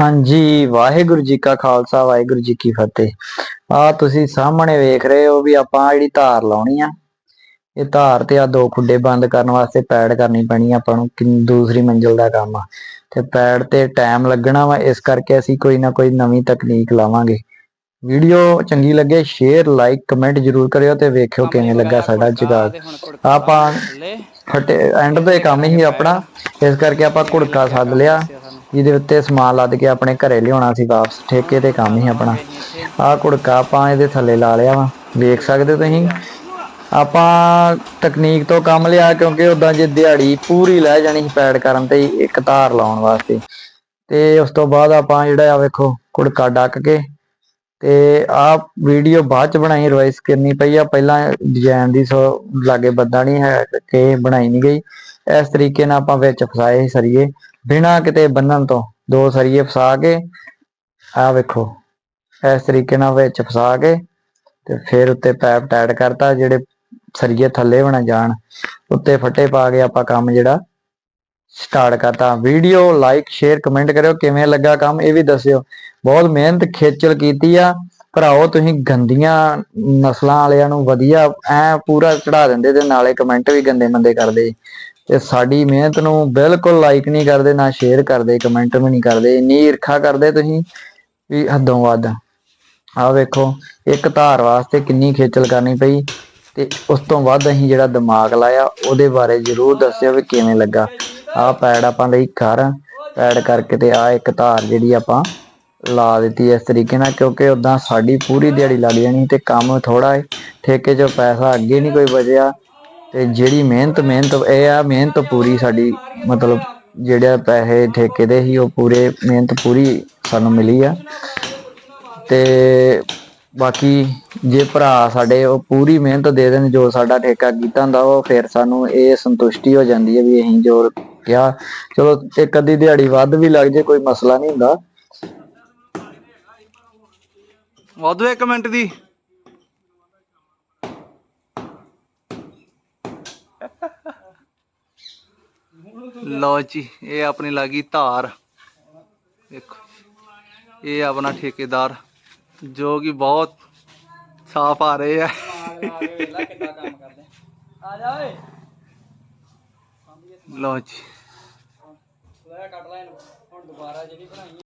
ਹਾਂਜੀ ਵਾਹਿਗੁਰੂ ਜੀ ਕਾ ਖਾਲਸਾ ਵਾਹਿਗੁਰੂ ਜੀ ਕੀ ਫਤਿਹ। ਆ ਤੁਸੀਂ ਸਾਹਮਣੇ ਵੇਖ ਰਹੇ ਹੋ ਵੀ ਆਪਾਂ ਜਿਹੜੀ ਧਾਰ ਲਾਉਣੀ ਆ ਇਹ ਧਾਰ ਤੇ ਆ ਦੋ ਖੁੱਡੇ ਬੰਦ ਕਰਨ ਵਾਸਤੇ ਪੈੜ ਕਰਨੀ ਪੈਣੀ ਆਪਾਂ ਨੂੰ ਦੂਸਰੀ ਮੰਜ਼ਿਲ ਦਾ ਕੰਮ ਆ। ਤੇ ਪੈੜ ਤੇ ਟਾਈਮ ਲੱਗਣਾ ਵਾ ਇਸ ਕਰਕੇ ਅਸੀਂ ਕੋਈ ਨਾ ਕੋਈ ਨਵੀਂ ਤਕਨੀਕ ਲਾਵਾਂਗੇ। ਵੀਡੀਓ ਚੰਗੀ ਲੱਗੇ ਸ਼ੇਅਰ ਲਾਈਕ ਕਮੈਂਟ ਜਰੂਰ ਕਰਿਓ ਤੇ ਵੇਖਿਓ ਕਿਵੇਂ ਲੱਗਾ ਸਾਡਾ ਜੁਗਾੜ। ਆਪਾਂ ਫਟੇ ਐਂਡ ਤੇ ਕੰਮ ਹੀ ਆਪਣਾ ਇਸ ਕਰਕੇ ਆਪਾਂ ਘੁੜਕਾ ਸੱਦ ਲਿਆ। ਜਿਹਦੇ ਉੱਤੇ ਸਮਾਨ ਲੱਦ ਕੇ ਆਪਣੇ ਘਰੇ ਲਿਆਉਣਾ ਸੀ ਵਾਪਸ, ਠੇਕੇ ਤੇ ਕੰਮ ਹੀ ਆਪਣਾ। ਆਹ ਕੁੜਕਾ ਆਪਾਂ ਇਹਦੇ ਥੱਲੇ ਲਾ ਲਿਆ ਵਾ। ਵੇਖ ਸਕਦੇ ਤੁਸੀਂ? ਆਪਾਂ ਤਕਨੀਕ ਤੋਂ ਕੰਮ ਲਿਆ ਕਿਉਂਕਿ ਉਦਾਂ ਜੇ ਦਿਹਾੜੀ ਪੂਰੀ ਲੈ ਜਾਣੀ ਸੀ ਪੈਡ ਕਰਨ ਤੇ ਇੱਕ ਧਾਰ ਲਾਉਣ ਵਾਸਤੇ। ਤੇ ਉਸ ਤੋਂ ਬਾਅਦ ਆਪਾਂ ਜਿਹੜਾ ਆ ਵੇਖੋ, ਕੁੜਕਾ ਡੱਕ ਕੇ ਤੇ ਆ ਵੀਡੀਓ ਬਾਅਦ ਚ ਬਣਾਈ ਰਿਵਾਈਜ਼ ਕਰਨੀ ਪਈ ਆ। ਪਹਿਲਾਂ ਡਿਜ਼ਾਈਨ ਦੀ ਸੋ ਲਾਗੇ ਬੱਦਾ ਨਹੀਂ ਹੈ ਕਿ ਬਣਾਈ ਨਹੀਂ ਗਈ। ਇਸ ਤਰੀਕੇ ਨਾਲ ਆਪਾਂ ਵਿੱਚ ਫਸਾਏ ਸੀ ਸਰੀਏ। ਬਿਨਾਂ ਕਿਤੇ ਬੰਨਣ ਤੋਂ ਦੋ ਸਰੀਏ ਫਸਾ ਕੇ ਆ ਵੇਖੋ, ਇਸ ਤਰੀਕੇ ਨਾਲ ਵਿੱਚ ਫਸਾ ਕੇ ਤੇ ਫਿਰ ਉੱਤੇ ਪੈਪ ਟਾਈਟ ਕਰਤਾ ਜਿਹੜੇ ਸਰੀਏ ਥੱਲੇ ਬਣਾ ਜਾਣ। ਉੱਤੇ ਫੱਟੇ ਪਾ ਕੇ ਆਪਾਂ ਕੰਮ ਜਿਹੜਾ ਸਟਾਰਟ ਕਰਤਾ। ਵੀਡੀਓ ਲਾਈਕ ਸ਼ੇਅਰ ਕਮੈਂਟ ਕਰਿਓ, ਕਿਵੇਂ ਲੱਗਾ ਕੰਮ ਇਹ ਵੀ ਦੱਸਿਓ। ਬਹੁਤ ਮਿਹਨਤ ਖੇਚਲ ਕੀਤੀ ਆ। ਭਰਾਓ ਤੁਸੀਂ ਗੰਦੀਆਂ ਨਸਲਾਂ ਵਾਲਿਆਂ ਨੂੰ ਵਧੀਆ ਐ ਪੂਰਾ ਚੜਾ ਦਿੰਦੇ ਤੇ ਨਾਲੇ ਕਮੈਂਟ ਵੀ ਗੰਦੇ ਮੰਦੇ ਕਰਦੇ। ਤੇ ਸਾਡੀ ਮਿਹਨਤ ਨੂੰ ਬਿਲਕੁਲ ਲਾਈਕ ਨਹੀਂ ਕਰਦੇ, ਨਾ ਸ਼ੇਅਰ ਕਰਦੇ ਕਮੈਂਟ ਵੀ ਨਹੀਂ ਕਰਦੇ, ਇੰਨੀ ਈਰਖਾ ਕਰਦੇ ਤੁਸੀਂ ਵੀ ਹੱਦੋਂ ਵੱਧ। ਆ ਵੇਖੋ, ਇੱਕ ਧਾਰ ਵਾਸਤੇ ਕਿੰਨੀ ਖੇਚਲ ਕਰਨੀ ਪਈ ਤੇ ਉਸ ਤੋਂ ਵੱਧ ਅਸੀਂ ਜਿਹੜਾ ਦਿਮਾਗ ਲਾਇਆ, ਉਹਦੇ ਬਾਰੇ ਜਰੂਰ ਦੱਸਿਓ ਵੀ ਕਿਵੇਂ ਲੱਗਾ। ਆਹ ਪੈੜ ਆਪਾਂ ਲਈ ਕਰ ਪੈੜ ਕਰਕੇ ਤੇ ਆ ਇੱਕ ਧਾਰ ਜਿਹੜੀ ਆਪਾਂ ਲਾ ਦਿੱਤੀ ਇਸ ਤਰੀਕੇ ਨਾਲ, ਕਿਉਂਕਿ ਉਦਾਂ ਸਾਡੀ ਪੂਰੀ ਦਿਹਾੜੀ ਲੱਗ ਜਾਣੀ ਤੇ ਕੰਮ ਥੋੜਾ ਹੈ ਠੇਕੇ 'ਚੋਂ ਪੈਸਾ ਅੱਗੇ ਨਹੀਂ ਕੋਈ ਬਚਿਆ। ਤੇ ਜਿਹੜੀ ਮਿਹਨਤ ਮਿਹਨਤ ਇਹ ਆ, ਮਿਹਨਤ ਪੂਰੀ ਸਾਡੀ, ਮਤਲਬ ਜਿਹੜੇ ਪੈਸੇ ਠੇਕੇ ਦੇ ਸੀ, ਉਹ ਪੂਰੇ ਮਿਹਨਤ ਪੂਰੀ ਸਾਨੂੰ ਮਿਲੀ ਆ। ਤੇ ਬਾਕੀ ਜੇ ਭਰਾ ਸਾਡੇ ਉਹ ਪੂਰੀ ਮਿਹਨਤ ਦੇ ਦੇਣ, ਜੋ ਸਾਡਾ ਠੇਕਾ ਕੀਤਾ ਹੁੰਦਾ, ਉਹ ਫਿਰ ਸਾਨੂੰ ਇਹ ਸੰਤੁਸ਼ਟੀ ਹੋ ਜਾਂਦੀ ਹੈ ਵੀ ਅਸੀਂ ਜੋ ਕਿਹਾ। ਚਲੋ, ਇੱਕ ਅੱਧੀ ਦਿਹਾੜੀ ਵੱਧ ਵੀ ਲੱਗ ਜੇ, ਕੋਈ ਮਸਲਾ ਨਹੀਂ ਹੁੰਦਾ। ਵਾਧੂ ਇੱਕ ਮਿੰਟ ਦੀ। ਲਓ ਜੀ ਇਹ ਆਪਣੀ ਲੱਗੀ ਧਾਰ ਦੇਖੋ ਇਹ ਆਪਣਾ ਠੇਕੇਦਾਰ ਜੋ ਕਿ ਬਹੁਤ ਸਾਫ਼ ਆ ਰਹੇ ਆ ਆ ਜਾ ਓਏ ਲਓ ਜੀ ਕੱਟ ਲੈ ਇਹਨੂੰ ਹੁਣ ਦੁਬਾਰਾ ਜਿਹੜੀ ਬਣਾਈ